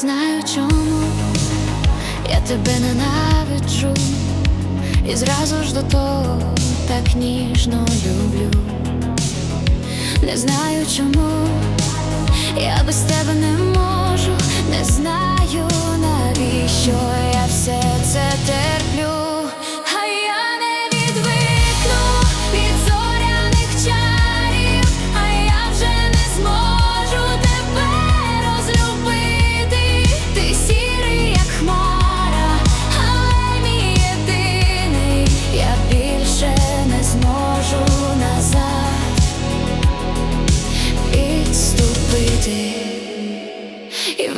знаю чому. Я тебе ненавиджу. І зразу ж до того так ніжно люблю. Не знаю чому. Я без тебе не можу,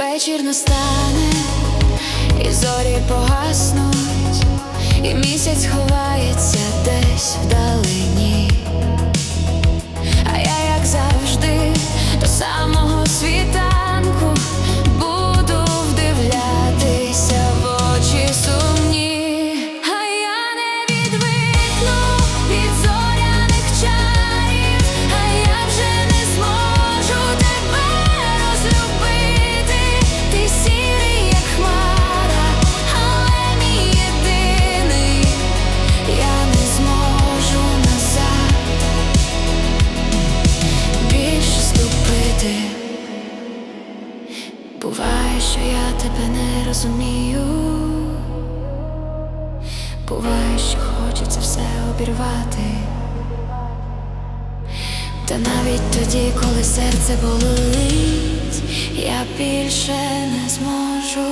вечір настане, і зорі погаснуть, і місяць ховається Буває, що я тебе не розумію. Буває, що хочеться все обірвати. Та навіть тоді, коли серце болить, я більше не зможу.